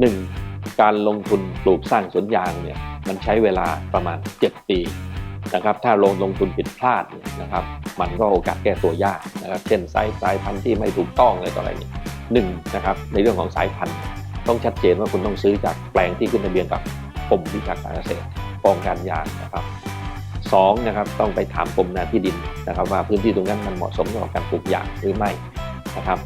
หนึ่งการลงทุนปลูกสร้างสวนยางเนี่ยมันใช้เวลาประมาณ 7 ปีนะครับถ้าลงลงทุนผิดพลาดเนี่ยนะครับ มันก็โอกาสแก้ตัวยากนะครับ เช่นสายสายพันธุ์ที่ไม่ถูกต้องอะไรต่ออะไรนี่หนึ่งนะครับในเรื่องของสายพันธุ์ ต้องชัดเจนว่าคุณต้องซื้อจากแปลงที่ขึ้นทะเบียนกับกรมวิชาการเกษตรกองการยางนะครับสองนะครับต้องไปถามกรมนาที่ดินนะครับ ว่าพื้นที่ตรงนั้นมันเหมาะสมสำหรับการปลูกยางหรือไม่นะครับ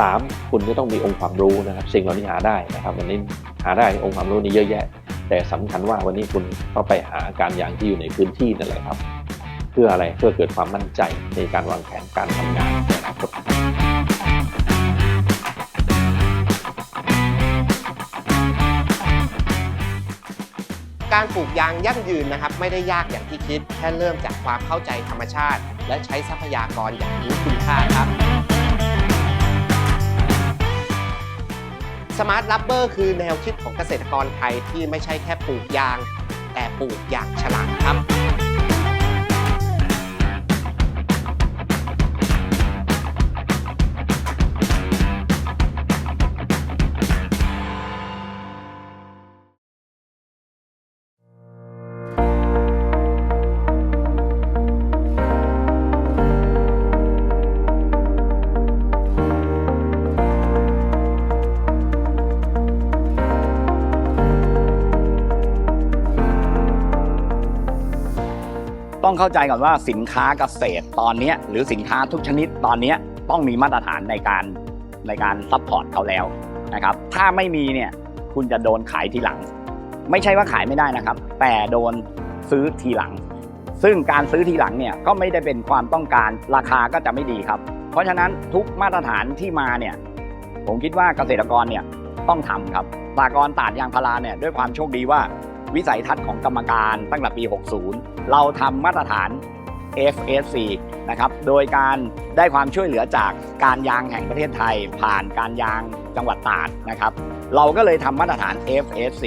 สามคุณจะต้องมีองค์ความรู้นะครับ สิ่งเหล่านี้หาได้นะครับ วันนี้หาได้องค์ความรู้นี่เยอะแยะ แต่สำคัญว่าวันนี้คุณก็ไปหาการยางที่อยู่ในพื้นที่นั่นแหละครับ เพื่ออะไรเพื่อเกิดความมั่นใจในการวางแผนการทำงานนอนาคตการปลูกยางยั่งยืนนะครับไม่ได้ยากอย่างที่คิด แค่เริ่มจากความเข้าใจธรรมชาติ และใช้ทรัพยากรอย่างรู้คุณค่าครับ สมาร์ทรับเบอร์คือแนวคิดของเกษตรกรไทยที่ไม่ใช่แค่ปลูกยาง แต่ปลูกอย่างฉลาดครับ ต้องเข้าใจก่อนว่าสินค้าเกษตรตอนนี้หรือสินค้าทุกชนิดตอนนี้ต้องมีมาตรฐานในการในการซัพพอร์ตเขาแล้วนะครับ ถ้าไม่มีเนี่ยคุณจะโดนขายทีหลัง ไม่ใช่ว่าขายไม่ได้นะครับ แต่โดนซื้อทีหลัง ซึ่งการซื้อทีหลังเนี่ยก็ไม่ได้เป็นความต้องการราคาก็จะไม่ดีครับ เพราะฉะนั้นทุกมาตรฐานที่มาเนี่ยผมคิดว่าเกษตรกรเนี่ยต้องทำครับสากรตาดยางพาราเนี่ยด้วยความโชคดีว่า วิสัยทัศน์ของกรรมการตั้งแต่ปี 60 เราทำมาตรฐาน FSC นะครับโดยการได้ความช่วยเหลือจากการยางแห่งประเทศไทย ผ่านการยางจังหวัดตราดนะครับเราก็เลยทำมาตรฐาน FSC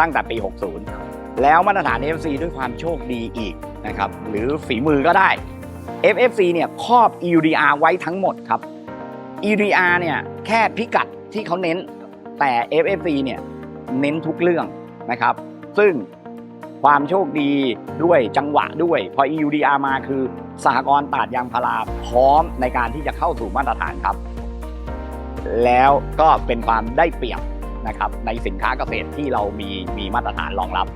ตั้งแต่ปี 60 แล้วมาตรฐาน FSC ด้วยความโชคดีอีกนะครับหรือฝีมือก็ได้ FSC เนี่ยครอบ EUDR ไว้ทั้งหมดครับ EUDR เนี่ยแค่พิกัดที่เขาเน้นแต่ FSC เนี่ยเน้นทุกเรื่อง นะครับ ซึ่งความโชคดีด้วยจังหวะด้วย พอ EUDR มาคือสหกรณ์ตาดยางพาราพร้อมในการที่จะเข้าสู่มาตรฐานครับ แล้วก็เป็นความได้เปรียบนะครับในสินค้าเกษตรที่เรามีมีมาตรฐานรองรับ